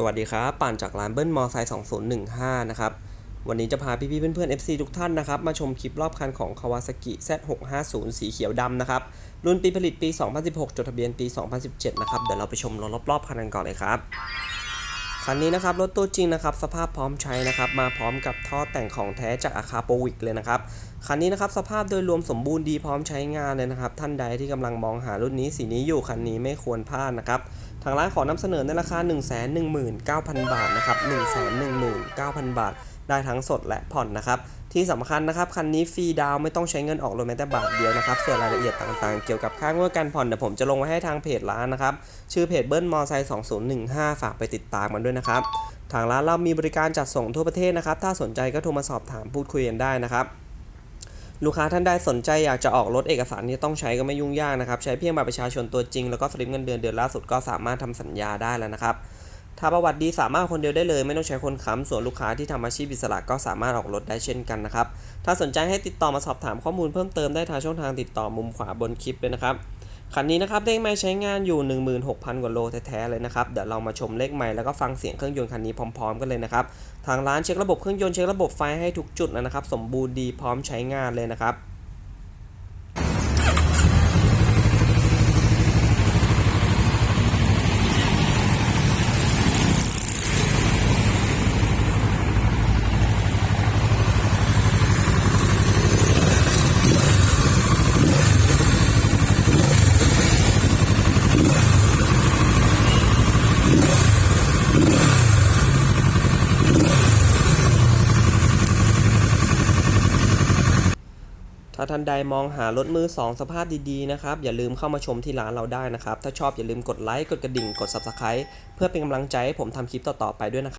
สวัสดีครับป่านจากร้านเบิ้ลมอไซค์2015 นะครับ วันนี้จะพาพี่ๆเพื่อนๆ FC ทุกท่านนะครับ มาชมคลิปรอบคันของ Kawasaki Z650 สีเขียวดำนะครับ รุ่นปีผลิตปี 2016 จดทะเบียนปี 2017 นะครับ เดี๋ยวเราไปชมรอบๆคันกันก่อนเลยครับ คันนี้นะครับรถตัวจริงนะครับสภาพพร้อมใช้นะครับมาพร้อมกับท่อแต่งของแท้จากอาคาโปวิกเลยนะครับคันนี้นะครับสภาพโดยรวมสมบูรณ์ดีพร้อมใช้งานเลยนะครับ ท่านใดที่กำลังมองหารุ่นนี้สีนี้อยู่คันนี้ไม่ควรพลาดนะครับทางร้านขอนำเสนอในราคา 1 1 9 0 0 0 บาทนะครับ 1 1 9 0 0 0 บาท ได้ทั้งสดและผ่อนนะครับที่สำคัญนะครับคันนี้ฟรีดาวไม่ต้องใช้เงินออกรถแม้แต่บาทเดียวนะครับส่วนรายละเอียดต่างๆ เกี่ยวกับค่างวดการผ่อนเดี๋ยวผมจะลงไว้ให้ทางเพจร้านนะครับชื่อเพจเบิ้ลมอไซค์2015 ฝากไปติดตามมันด้วยนะครับทางร้านเรามีบริการจัดส่งทั่วประเทศนะครับ ถ้าสนใจก็โทรมาสอบถามพูดคุยกันได้นะครับ ลูกค้าท่านใดสนใจอยากจะออกรถเอกสารที่ต้องใช้ก็ไม่ยุ่งยากนะครับ ใช้เพียงบัตรประชาชนตัวจริงแล้วก็สลิปเงินเดือนเดือนล่าสุดก็สามารถทำสัญญาได้แล้วนะครับ ถ้าประวัติดีสามารถคนเดียวได้เลย ไม่ต้องใช้คนค้ำส่วนลูกค้าที่ทำอาชีพอิสระก็สามารถออกรถได้เช่นกันนะครับ ถ้าสนใจให้ติดต่อมาสอบถามข้อมูลเพิ่มเติมได้ทางช่องทางติดต่อมุมขวาบนคลิปเลยนะครับคันนี้นะครับเลขไม้ใช้งานอยู่ 16,000 กว่าโลแท้ๆเลยนะครับ เดี๋ยวเรามาชมเลขไม้แล้วก็ฟังเสียงเครื่องยนต์คันนี้พร้อม ๆ กันเลยนะครับ ทางร้านเช็คระบบเครื่องยนต์เช็คระบบไฟให้ทุกจุดนะครับ สมบูรณ์ดีพร้อมใช้งานเลยนะครับ ถ้าท่านใดมองหารถมือ 2 สภาพดีๆนะครับ อย่าลืมเข้ามาชมที่ร้านเราได้นะครับ ถ้าชอบอย่าลืมกดไลค์ กดกระดิ่ง กด Subscribe เพื่อเป็นกำลังใจให้ผมทำคลิปต่อๆไปด้วยนะครับ